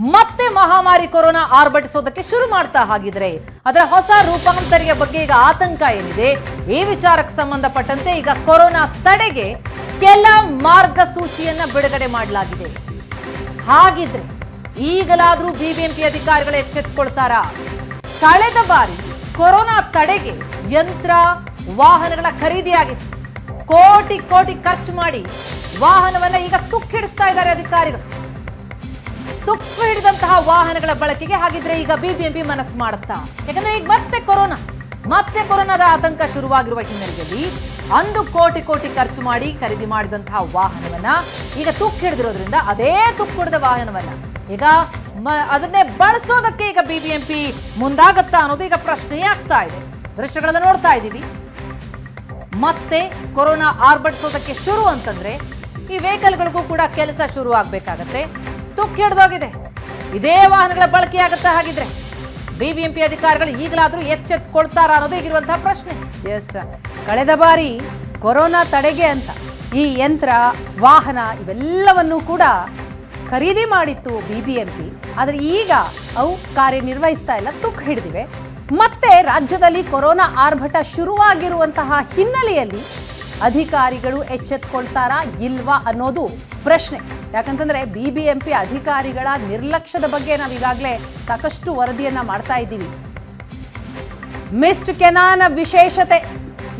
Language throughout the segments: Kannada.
ಮತ್ತೆ ಮಹಾಮಾರಿ ಕೊರೋನಾ ಆರ್ಭಟಿಸೋದಕ್ಕೆ ಶುರು ಮಾಡ್ತಾ ಹಾಗಿದ್ರೆ ಅದರ ಹೊಸ ರೂಪಾಂತರಿಯ ಬಗ್ಗೆ ಈಗ ಆತಂಕ ಏನಿದೆ? ಈ ವಿಚಾರಕ್ಕೆ ಸಂಬಂಧಪಟ್ಟಂತೆ ಈಗ ಕೊರೋನಾ ತಡೆಗೆ ಕೆಲ ಮಾರ್ಗಸೂಚಿಯನ್ನ ಬಿಡುಗಡೆ ಮಾಡಲಾಗಿದೆ. ಹಾಗಿದ್ರೆ ಈಗಲಾದರೂ ಬಿಬಿಎಂಪಿ ಅಧಿಕಾರಿಗಳು ಎಚ್ಚೆತ್ತುಕೊಳ್ತಾರಾ ಕಳೆದ ಬಾರಿ ಕೊರೋನಾ ತಡೆಗೆ ಯಂತ್ರ, ವಾಹನಗಳ ಖರೀದಿಯಾಗಿತ್ತು. ಕೋಟಿ ಕೋಟಿ ಖರ್ಚು ಮಾಡಿ ವಾಹನವನ್ನ ಈಗ ತುಕ್ಕಿಡಿಸ್ತಾ ಇದ್ದಾರೆ ಅಧಿಕಾರಿಗಳು. ತುಕ್ಕು ಹಿಡಿದಂತಹ ವಾಹನಗಳ ಬಳಕೆಗೆ ಹಾಗಿದ್ರೆ ಈಗ ಬಿಬಿಎಂಪಿ ಮನಸ್ಸು ಮಾಡುತ್ತಾ? ಯಾಕಂದ್ರೆ ಈಗ ಮತ್ತೆ ಕೊರೋನಾ. ಮತ್ತೆ ಕೊರೋನಾದ ಆತಂಕ ಶುರುವಾಗಿರುವ ಹಿನ್ನೆಲೆಯಲ್ಲಿ ಅಂದು ಕೋಟಿ ಕೋಟಿ ಖರ್ಚು ಮಾಡಿ ಖರೀದಿ ಮಾಡಿದಂತಹ ವಾಹನವನ್ನ ಈಗ ತುಕ್ಕು ಹಿಡಿದಿರೋದ್ರಿಂದ ಅದೇ ತುಕ್ಕು ಹಿಡಿದ ವಾಹನವನ್ನ ಈಗ ಅದನ್ನೇ ಬಳಸೋದಕ್ಕೆ ಈಗ ಬಿಬಿಎಂಪಿ ಮುಂದಾಗತ್ತಾ ಅನ್ನೋದು ಈಗ ಪ್ರಶ್ನೆಯೇ ಆಗ್ತಾ ಇದೆ. ದೃಶ್ಯಗಳನ್ನು ನೋಡ್ತಾ ಇದ್ದೀವಿ. ಮತ್ತೆ ಕೊರೋನಾ ಆರ್ಭಟಿಸೋದಕ್ಕೆ ಶುರು ಅಂತಂದ್ರೆ ಈ ವೆಹಿಕಲ್ಗಳಿಗೂ ಕೂಡ ಕೆಲಸ ಶುರು ಆಗ್ಬೇಕಾಗತ್ತೆ ತುಕ್ಕು ಹಿಡಿದೋಗಿದೆ. ಇದೇ ವಾಹನಗಳ ಬಳಕೆ ಬಿ ಹಾಗಿದ್ರೆ ಬಿಬಿಎಂಪಿ ಅಧಿಕಾರಿಗಳು ಈಗಲಾದರೂ ಎಚ್ಚೆತ್ತುಕೊಳ್ತಾರ ಅನ್ನೋದು ಈಗಿರುವಂತಹ ಪ್ರಶ್ನೆ. ಎಸ್ ಕಳೆದ ಬಾರಿ ಕೊರೋನಾ ತಡೆಗೆ ಅಂತ ಈ ಯಂತ್ರ, ವಾಹನ ಇವೆಲ್ಲವನ್ನು ಕೂಡ ಖರೀದಿ ಮಾಡಿತ್ತು ಬಿ ಬಿ ಎಂ ಪಿ ಆದರೆ ಈಗ ಅವು ಕಾರ್ಯನಿರ್ವಹಿಸ್ತಾ ಇಲ್ಲ ತುಕ್ಕು ಹಿಡಿದಿವೆ. ಮತ್ತೆ ರಾಜ್ಯದಲ್ಲಿ ಕೊರೋನಾ ಆರ್ಭಟ ಶುರುವಾಗಿರುವಂತಹ ಹಿನ್ನೆಲೆಯಲ್ಲಿ ಅಧಿಕಾರಿಗಳು ಎಚ್ಚೆತ್ಕೊಳ್ತಾರಾ ಇಲ್ವಾ ಅನ್ನೋದು ಪ್ರಶ್ನೆ. ಯಾಕಂತಂದ್ರೆ ಬಿ ಬಿ ಎಂ ಪಿ ಅಧಿಕಾರಿಗಳ ನಿರ್ಲಕ್ಷ್ಯದ ಬಗ್ಗೆ ನಾವು ಈಗಾಗಲೇ ಸಾಕಷ್ಟು ವರದಿಯನ್ನ ಮಾಡ್ತಾ ಇದ್ದೀವಿ. ಮಿಸ್ಟ್ ಕೆನಾನ್ ವಿಶೇಷತೆ.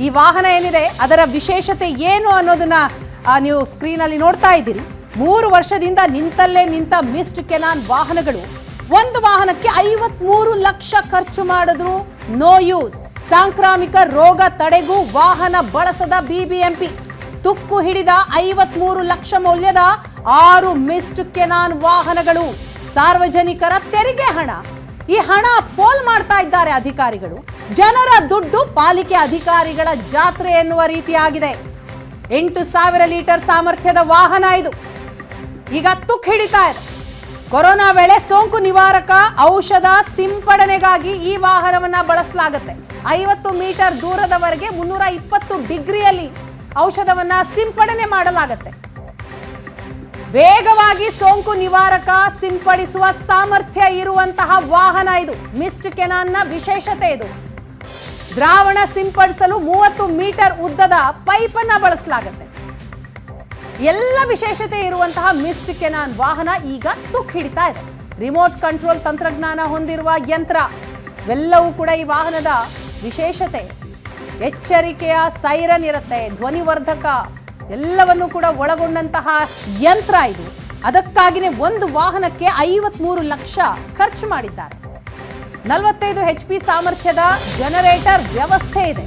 ಈ ವಾಹನ ಏನಿದೆ, ಅದರ ವಿಶೇಷತೆ ಏನು ಅನ್ನೋದನ್ನ ನೀವು ಸ್ಕ್ರೀನಲ್ಲಿ ನೋಡ್ತಾ ಇದ್ದೀರಿ. ಮೂರು ವರ್ಷದಿಂದ ನಿಂತಲ್ಲೇ ನಿಂತ ಮಿಸ್ಟ್ ಕೆನಾನ್ ವಾಹನಗಳು. ಒಂದು ವಾಹನಕ್ಕೆ ಐವತ್ಮೂರು ಲಕ್ಷ ಖರ್ಚು ಮಾಡಿದ್ರು ನೋ ಯೂಸ್ ಸಾಂಕ್ರಾಮಿಕ ರೋಗ ತಡೆಗೂ ವಾಹನ ಬಳಸದ ಬಿಬಿಎಂಪಿ. ತುಕ್ಕು ಹಿಡಿದ ಐವತ್ಮೂರು ಲಕ್ಷ ಮೌಲ್ಯದ ಆರು ಮಿಸ್ಟ್ ಕೆನಾನ್ ವಾಹನಗಳು. ಸಾರ್ವಜನಿಕರ ತೆರಿಗೆ ಹಣ. ಈ ಹಣ ಪೋಲ್ ಮಾಡ್ತಾ ಇದ್ದಾರೆ ಅಧಿಕಾರಿಗಳು. ಜನರ ದುಡ್ಡು ಪಾಲಿಕೆ ಅಧಿಕಾರಿಗಳ ಜಾತ್ರೆ ಎನ್ನುವ ರೀತಿಯಾಗಿದೆ. ಎಂಟು ಸಾವಿರ ಲೀಟರ್ ಸಾಮರ್ಥ್ಯದ ವಾಹನ ಇದು. ಈಗ ತುಕ್ಕು ಹಿಡಿತಾ ಇದೆ. ಕೊರೋನಾ ವೇಳೆ ಸೋಂಕು ನಿವಾರಕ ಔಷಧ ಸಿಂಪಡಣೆಗಾಗಿ ಈ ವಾಹನವನ್ನ ಬಳಸಲಾಗುತ್ತೆ. ಐವತ್ತು ಮೀಟರ್ ದೂರದವರೆಗೆ ಮುನ್ನೂರ ಇಪ್ಪತ್ತು ಡಿಗ್ರಿಯಲ್ಲಿ ಔಷಧವನ್ನ ಸಿಂಪಡಣೆ ಮಾಡಲಾಗುತ್ತೆ. ವೇಗವಾಗಿ ಸೋಂಕು ನಿವಾರಕ ಸಿಂಪಡಿಸುವ ಸಾಮರ್ಥ್ಯ ಇರುವಂತಹ ವಾಹನ ಇದು. ಮಿಸ್ಟ್ ಕೆನಾನ್ನ ವಿಶೇಷತೆ ಇದು. ದ್ರಾವಣ ಸಿಂಪಡಿಸಲು ಮೂವತ್ತು ಮೀಟರ್ ಉದ್ದದ ಪೈಪನ್ನ ಬಳಸಲಾಗುತ್ತೆ. ಎಲ್ಲ ವಿಶೇಷತೆ ಇರುವಂತಹ ಮಿಸ್ಟ್ ಕೆನಾನ್ ವಾಹನ ಈಗ ತುಕ್ ಹಿಡಿತಾ ಇದೆ. ರಿಮೋಟ್ ಕಂಟ್ರೋಲ್ ತಂತ್ರಜ್ಞಾನ ಹೊಂದಿರುವ ಯಂತ್ರ, ಇವೆಲ್ಲವೂ ಕೂಡ ಈ ವಾಹನದ ವಿಶೇಷತೆ. ಎಚ್ಚರಿಕೆಯ ಸೈರನ್ ಇರುತ್ತೆ, ಧ್ವನಿವರ್ಧಕ, ಎಲ್ಲವನ್ನು ಕೂಡ ಒಳಗೊಂಡಂತಹ ಯಂತ್ರ ಇದು. ಅದಕ್ಕಾಗಿನೇ ಒಂದು ವಾಹನಕ್ಕೆ ಐವತ್ಮೂರು ಲಕ್ಷ ಖರ್ಚು ಮಾಡಿದ್ದಾರೆ. ನಲವತ್ತೈದು ಹೆಚ್ ಪಿ ಸಾಮರ್ಥ್ಯದ ಜನರೇಟರ್ ವ್ಯವಸ್ಥೆ ಇದೆ.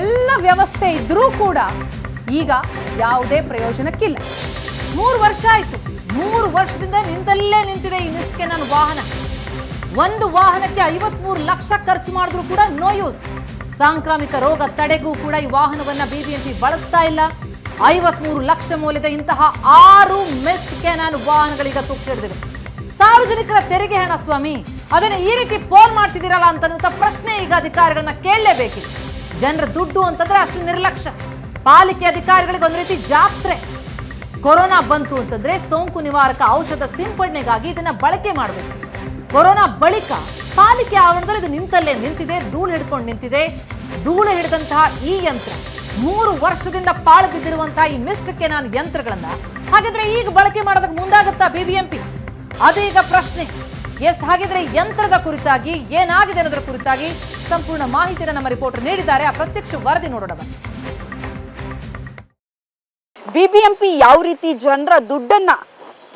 ಎಲ್ಲ ವ್ಯವಸ್ಥೆ ಇದ್ರೂ ಕೂಡ ಈಗ ಯಾವುದೇ ಪ್ರಯೋಜನಕ್ಕಿಲ್ಲ. ಮೂರು ವರ್ಷ ಆಯ್ತು. ಮೂರು ವರ್ಷದಿಂದ ನಿಂತಲ್ಲೇ ನಿಂತಿದೆ ಈ ಕೆ ನನ್ನ ವಾಹನ. ಒಂದು ವಾಹನಕ್ಕೆ ಐವತ್ಮೂರು ಲಕ್ಷ ಖರ್ಚು ಮಾಡಿದ್ರು ಕೂಡ ನೋ ಯೂಸ್ ಸಾಂಕ್ರಾಮಿಕ ರೋಗ ತಡೆಗೂ ಕೂಡ ಈ ವಾಹನವನ್ನ ಬಿಬಿಎಂಪಿ ಬಳಸ್ತಾ ಇಲ್ಲ. ಐವತ್ಮೂರು ಲಕ್ಷ ಮೌಲ್ಯದ ಇಂತಹ ಆರು ಮೆಸ್ಟ್ ನಾನು ವಾಹನಗಳೀಗ ತುಕ್ಕು ಸಾರ್ವಜನಿಕರ ತೆರಿಗೆ ಹಣ ಸ್ವಾಮಿ, ಅದನ್ನ ಈ ರೀತಿ ಪೋಲ್ ಮಾಡ್ತಿದ್ದೀರಲ್ಲ ಅಂತ ಪ್ರಶ್ನೆ ಈಗ ಅಧಿಕಾರಿಗಳನ್ನ ಕೇಳಲೇಬೇಕಿದೆ. ಜನರ ದುಡ್ಡು ಅಂತಂದ್ರೆ ಅಷ್ಟು ನಿರ್ಲಕ್ಷ್ಯ. ಪಾಲಿಕೆ ಅಧಿಕಾರಿಗಳಿಗೆ ಒಂದು ರೀತಿ ಜಾತ್ರೆ. ಕೊರೋನಾ ಬಂತು ಅಂತಂದ್ರೆ ಸೋಂಕು ನಿವಾರಕ ಔಷಧ ಸಿಂಪಡಣೆಗಾಗಿ ಇದನ್ನ ಬಳಕೆ ಮಾಡಬೇಕು. ಕೊರೋನಾ ಬಳಿಕ ಪಾಲಿಕೆ ಆವರಣದಲ್ಲಿ ಇದು ನಿಂತಲ್ಲೇ ನಿಂತಿದೆ, ಧೂಳು ಹಿಡ್ಕೊಂಡು ನಿಂತಿದೆ. ಧೂಳು ಹಿಡಿದಂತಹ ಈ ಯಂತ್ರ, ಮೂರು ವರ್ಷದಿಂದ ಪಾಳು ಬಿದ್ದಿರುವಂತಹ ಈ ಮಿಸ್ಟಕ್ಕೆ ನಾನು ಯಂತ್ರಗಳನ್ನ, ಹಾಗಿದ್ರೆ ಈಗ ಬಳಕೆ ಮಾಡೋದಕ್ಕೆ ಮುಂದಾಗುತ್ತಾ ಬಿಬಿಎಂಪಿ? ಅದು ಈಗ ಪ್ರಶ್ನೆ. ಎಸ್, ಹಾಗಿದ್ರೆ ಯಂತ್ರದ ಕುರಿತಾಗಿ ಏನಾಗಿದೆ ಅನ್ನೋದರ ಕುರಿತಾಗಿ ಸಂಪೂರ್ಣ ಮಾಹಿತಿಯನ್ನು ನಮ್ಮ ರಿಪೋರ್ಟರ್ ನೀಡಿದ್ದಾರೆ. ಆ ಪ್ರತ್ಯಕ್ಷ ವರದಿ ನೋಡೋಣ ಬನ್ನಿ. ಬಿಬಿಎಂಪಿ ಯಾವ ರೀತಿ ಜನರ ದುಡ್ಡನ್ನ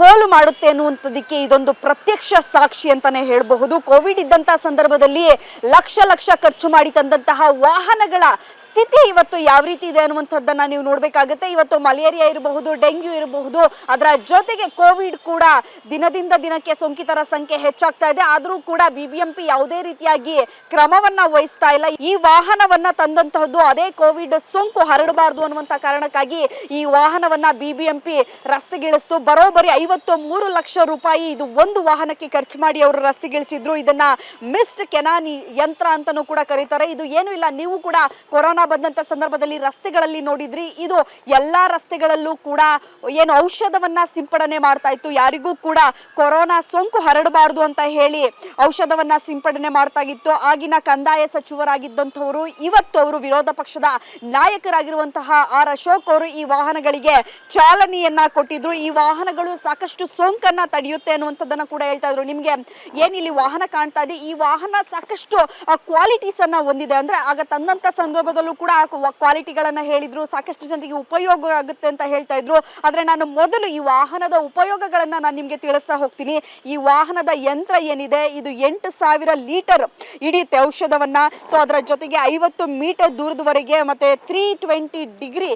ಪೋಲು ಮಾಡುತ್ತೆ ಅನ್ನುವಂಥದ್ದಕ್ಕೆ ಇದೊಂದು ಪ್ರತ್ಯಕ್ಷ ಸಾಕ್ಷಿ ಅಂತಾನೆ ಹೇಳಬಹುದು. ಕೋವಿಡ್ ಇದ್ದಂತಹ ಸಂದರ್ಭದಲ್ಲಿ ಲಕ್ಷ ಲಕ್ಷ ಖರ್ಚು ಮಾಡಿ ತಂದಂತಹ ವಾಹನಗಳ ಸ್ಥಿತಿ ಇವತ್ತು ಯಾವ ರೀತಿ ಇದೆ ಅನ್ನುವಂಥದ್ದನ್ನ ನೀವು ನೋಡಬೇಕಾಗುತ್ತೆ. ಇವತ್ತು ಮಲೇರಿಯಾ ಇರಬಹುದು, ಡೆಂಗ್ಯೂ ಇರಬಹುದು, ಅದರ ಜೊತೆಗೆ ಕೋವಿಡ್ ಕೂಡ ದಿನದಿಂದ ದಿನಕ್ಕೆ ಸೋಂಕಿತರ ಸಂಖ್ಯೆ ಹೆಚ್ಚಾಗ್ತಾ ಇದೆ. ಆದರೂ ಕೂಡ ಬಿಬಿಎಂಪಿ ಯಾವುದೇ ರೀತಿಯಾಗಿ ಕ್ರಮವನ್ನ ವಹಿಸ್ತಾ ಇಲ್ಲ. ಈ ವಾಹನವನ್ನ ತಂದಂತಹದ್ದು ಅದೇ ಕೋವಿಡ್ ಸೋಂಕು ಹರಡಬಾರದು ಅನ್ನುವಂಥ ಕಾರಣಕ್ಕಾಗಿ ಈ ವಾಹನವನ್ನ ಬಿಬಿಎಂಪಿ ರಸ್ತೆಗಿಳಿಸ್ತು. ಬರೋಬ್ಬರಿ ಐವತ್ತು ಮೂರು ಲಕ್ಷ ರೂಪಾಯಿ ಇದು ಒಂದು ವಾಹನಕ್ಕೆ ಖರ್ಚು ಮಾಡಿ ಅವರು ರಸ್ತೆಗಿಳಿಸಿದ್ರು. ಇದನ್ನ ಮಿಸ್ಡ್ ಕೆನಾನಿ ಯಂತ್ರ ಅಂತಾನೂ ಕೂಡ ಕರೀತಾರೆ. ಇದು ಏನು ಇಲ್ಲ, ನೀವು ಕೂಡ ಕೊರೋನಾ ಬಂದಂತ ಸಂದರ್ಭದಲ್ಲಿ ರಸ್ತೆಗಳಲ್ಲಿ ನೋಡಿದ್ರಿ. ಇದು ಎಲ್ಲಾ ರಸ್ತೆಗಳಲ್ಲೂ ಕೂಡ ಏನು ಔಷಧವನ್ನ ಸಿಂಪಡಣೆ ಮಾಡ್ತಾ ಇತ್ತು. ಯಾರಿಗೂ ಕೂಡ ಕೊರೋನಾ ಸೋಂಕು ಹರಡಬಾರದು ಅಂತ ಹೇಳಿ ಔಷಧವನ್ನ ಸಿಂಪಡಣೆ ಮಾಡ್ತಾ ಇತ್ತು. ಆಗಿನ ಕಂದಾಯ ಸಚಿವರಾಗಿದ್ದಂಥವರು, ಇವತ್ತು ಅವರು ವಿರೋಧ ಪಕ್ಷದ ನಾಯಕರಾಗಿರುವಂತಹ ಆರ್ ಅಶೋಕ್ ಅವರು ಈ ವಾಹನಗಳಿಗೆ ಚಾಲನೆಯನ್ನ ಕೊಟ್ಟಿದ್ರು. ಈ ವಾಹನಗಳು ಸಾಕಷ್ಟು ಸೋಂಕನ್ನ ತಡೆಯುತ್ತೆ ಅನ್ನುವಂಥದ್ದನ್ನ ಕೂಡ ಹೇಳ್ತಾ ಇದ್ರು. ನಿಮ್ಗೆ ಏನ್ ಇಲ್ಲಿ ವಾಹನ ಕಾಣ್ತಾ ಇದೆ? ಈ ವಾಹನ ಸಾಕಷ್ಟು ಕ್ವಾಲಿಟೀಸ್ ಅನ್ನ ಹೊಂದಿದೆ. ಅಂದ್ರೆ ಆಗ ತಂದಂತ ಸಂದರ್ಭದಲ್ಲೂ ಕೂಡ ಕ್ವಾಲಿಟಿಗಳನ್ನ ಹೇಳಿದ್ರು, ಸಾಕಷ್ಟು ಜನರಿಗೆ ಉಪಯೋಗ ಆಗುತ್ತೆ ಅಂತ ಹೇಳ್ತಾ ಇದ್ರು. ಆದ್ರೆ ನಾನು ಮೊದಲು ಈ ವಾಹನದ ಉಪಯೋಗಗಳನ್ನ ನಾನು ನಿಮ್ಗೆ ತಿಳಿಸ್ತಾ ಹೋಗ್ತೀನಿ. ಈ ವಾಹನದ ಯಂತ್ರ ಏನಿದೆ? ಇದು ಎಂಟು ಸಾವಿರ ಲೀಟರ್ ಹಿಡಿಯುತ್ತೆ ಔಷಧವನ್ನ, ಸೊ ಅದರ ಜೊತೆಗೆ ಐವತ್ತು ಮೀಟರ್ ದೂರದವರೆಗೆ ಮತ್ತೆ ತ್ರೀ ಟ್ವೆಂಟಿ ಡಿಗ್ರಿ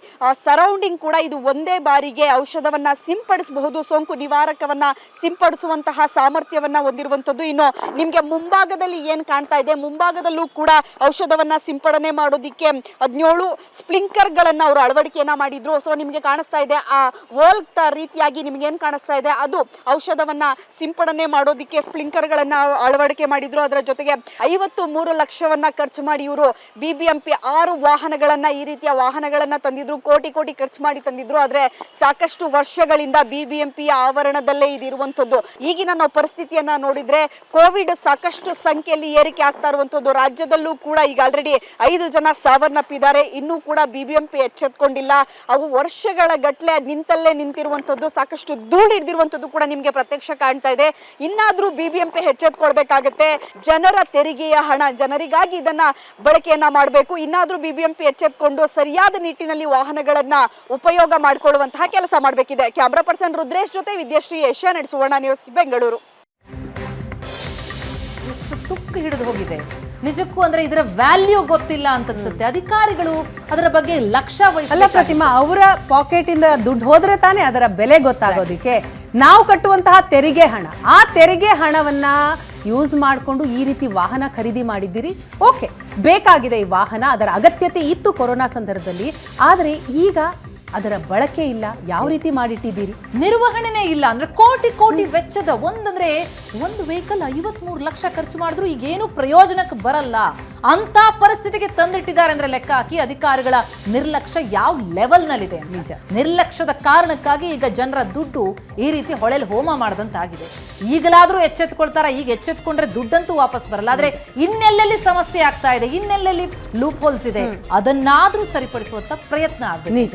ಸರೌಂಡಿಂಗ್ ಕೂಡ ಇದು ಒಂದೇ ಬಾರಿಗೆ ಔಷಧವನ್ನ ಸಿಂಪಡಿಸಬಹುದು, ಸೋಂಕು ನಿವಾರಕವನ್ನ ಸಿಂಪಡಿಸುವಂತಹ ಸಾಮರ್ಥ್ಯವನ್ನ ಹೊಂದಿರುವಂತದ್ದು ಇನ್ನು ನಿಮ್ಗೆ ಮುಂಭಾಗದಲ್ಲಿ ಏನ್ ಕಾಣ್ತಾ ಇದೆ? ಮುಂಭಾಗದಲ್ಲೂ ಕೂಡ ಔಷಧವನ್ನ ಸಿಂಪಡಣೆ ಮಾಡೋದಿಕ್ಕೆ ಹದಿನೇಳು ಸ್ಪ್ಲಿಂಕರ್ ಗಳನ್ನ ಅವರು ಅಳವಡಿಕೆಯನ್ನ ಮಾಡಿದ್ರು. ಸೊ ನಿಮ್ಗೆ ಕಾಣಿಸ್ತಾ ಇದೆ, ಆ ವೋಲ್ ರೀತಿಯಾಗಿ ನಿಮ್ಗೆ ಏನ್ ಕಾಣಿಸ್ತಾ ಇದೆ? ಅದು ಔಷಧವನ್ನ ಸಿಂಪಡಣೆ ಮಾಡೋದಿಕ್ಕೆ ಸ್ಪ್ಲಿಂಕರ್ ಗಳನ್ನ ಅಳವಡಿಕೆ ಮಾಡಿದ್ರು. ಅದರ ಜೊತೆಗೆ ಐವತ್ತು ಮೂರು ಲಕ್ಷವನ್ನ ಖರ್ಚು ಮಾಡಿ ಇವರು ಬಿಬಿಎಂಪಿ ಆರು ವಾಹನಗಳನ್ನ ಈ ರೀತಿಯ ವಾಹನಗಳನ್ನ ತಂದಿದ್ರು. ಕೋಟಿ ಕೋಟಿ ಖರ್ಚು ಮಾಡಿ ತಂದಿದ್ರು. ಆದ್ರೆ ಸಾಕಷ್ಟು ವರ್ಷಗಳಿಂದ ಬಿಬಿಎಂಪಿಯ ಆವರಣದಲ್ಲೇ ಇದಿರುವಂತದ್ದು ಈಗಿನ ನಾವು ಪರಿಸ್ಥಿತಿಯನ್ನ ನೋಡಿದ್ರೆ ಕೋವಿಡ್ ಸಾಕಷ್ಟು ಸಂಖ್ಯೆಯಲ್ಲಿ ಏರಿಕೆ ಆಗ್ತಾ ಇರುವಂತದ್ದು ರಾಜ್ಯದಲ್ಲೂ ಕೂಡ ಈಗ ಆಲ್ರೆಡಿ ಐದು ಜನ ಸಾವನ್ನಪ್ಪಿದ್ದಾರೆ ಇನ್ನೂ ಕೂಡ ಬಿಬಿಎಂಪಿ ಎಚ್ಚೆತ್ಕೊಂಡಿಲ್ಲ. ಅವು ವರ್ಷಗಳ ಗಟ್ಟಲೆ ನಿಂತಲ್ಲೇ ನಿಂತಿರುವಂತದ್ದು ಸಾಕಷ್ಟು ಧೂಳು ಹಿಡಿದಿರುವಂತದ್ದು ಕೂಡ ನಿಮ್ಗೆ ಪ್ರತ್ಯಕ್ಷ ಕಾಣ್ತಾ ಇದೆ. ಇನ್ನಾದ್ರೂ ಬಿಬಿಎಂಪಿ ಎಚ್ಚೆತ್ಕೊಳ್ಬೇಕಾಗತ್ತೆ. ಜನರ ತೆರಿಗೆಯ ಹಣ, ಜನರಿಗಾಗಿ ಇದನ್ನ ಬಳಕೆಯನ್ನ ಮಾಡಬೇಕು. ಇನ್ನಾದ್ರೂ ಬಿಬಿಎಂಪಿ ಎಚ್ಚೆತ್ಕೊಂಡು ಸರಿಯಾದ ನಿಟ್ಟಿನಲ್ಲಿ ವಾಹನಗಳನ್ನ ಉಪಯೋಗ ಮಾಡಿಕೊಳ್ಳುವಂತಹ ಕೆಲಸ ಮಾಡಬೇಕಿದೆ. ಕ್ಯಾಮ್ರಾ ಪರ್ಸನ್ ರುದ್ರೇಶ್ ಜೊತೆ ವಿದ್ಯಾಶ್ರೀ ಏಷ್ಯಾನೆಟ್ ಸುವರ್ಣ ನ್ಯೂಸ್ ಬೆಂಗಳೂರು. ಎಷ್ಟು ತುಕ್ಕು ಹಿಡಿದು ಹೋಗಿದೆ. ನಿಜಕ್ಕೂ ಅಂದ್ರೆ ಇದರ ವ್ಯಾಲ್ಯೂ ಗೊತ್ತಿಲ್ಲ ಅಂತ ಅನ್ಸುತ್ತೆ ಅಧಿಕಾರಿಗಳು ಅದರ ಬಗ್ಗೆ ಲಕ್ಷ ಅಲ್ಲ ಪ್ರತಿಮಾ ಅವರ ಪಾಕೆಟ್ ಇಂದ ದುಡ್ಡು ಹೋದ್ರೆ ತಾನೇ ಅದರ ಬೆಲೆ ಗೊತ್ತಾಗೋದಿಕ್ಕೆ. ನಾವು ಕಟ್ಟುವಂತಹ ತೆರಿಗೆ ಹಣ. ಆ ತೆರಿಗೆ ಹಣವನ್ನ ಯೂಸ್ ಮಾಡಿಕೊಂಡು ಈ ರೀತಿ ವಾಹನ ಖರೀದಿ ಮಾಡಿದ್ದೀರಿ? ಓಕೆ ಬೇಕಾಗಿದೆ ಈ ವಾಹನ. ಅದರ ಅಗತ್ಯತೆ ಇತ್ತು ಕೊರೋನಾ ಸಂದರ್ಭದಲ್ಲಿ. ಆದರೆ ಈಗ ಅದರ ಬಳಕೆ ಇಲ್ಲ. ಯಾವ ರೀತಿ ಮಾಡಿಟ್ಟಿದ್ದೀರಿ? ನಿರ್ವಹಣೆನೇ ಇಲ್ಲ. ಅಂದ್ರೆ ಕೋಟಿ ಕೋಟಿ ವೆಚ್ಚದ ಒಂದಂದ್ರೆ ಒಂದು ವೆಹಿಕಲ್ ಐವತ್ಮೂರು ಲಕ್ಷ ಖರ್ಚು ಮಾಡಿದ್ರು ಈಗೇನು ಪ್ರಯೋಜನಕ್ಕೆ ಬರಲ್ಲ. ಅಂತ ಪರಿಸ್ಥಿತಿಗೆ ತಂದಿಟ್ಟಿದ್ದಾರೆ ಅಂದ್ರೆ ಲೆಕ್ಕ ಹಾಕಿ ಅಧಿಕಾರಿಗಳ ನಿರ್ಲಕ್ಷ್ಯ ಯಾವ ಲೆವೆಲ್ ನಲ್ಲಿದೆ ನಿಜ. ನಿರ್ಲಕ್ಷ್ಯದ ಕಾರಣಕ್ಕಾಗಿ ಈಗ ಜನರ ದುಡ್ಡು ಈ ರೀತಿ ಹೊಳೆಲ್ ಹೋಮ ಮಾಡದಂತಾಗಿದೆ. ಈಗಲಾದ್ರೂ ಎಚ್ಚೆತ್ಕೊಳ್ತಾರ? ಈಗ ಎಚ್ಚೆತ್ಕೊಂಡ್ರೆ ದುಡ್ಡಂತೂ ವಾಪಸ್ ಬರಲ್ಲ. ಆದ್ರೆ ಇನ್ನೆಲ್ಲೆಲ್ಲಿ ಸಮಸ್ಯೆ ಆಗ್ತಾ ಇದೆ? ಇನ್ನೆಲ್ಲೆಲ್ಲಿ ಲೂಪ್ ಹೋಲ್ಸ್ ಇದೆ ಅದನ್ನಾದ್ರೂ ಸರಿಪಡಿಸುವಂತ ಪ್ರಯತ್ನ ಆಗಿದೆ ನಿಜ.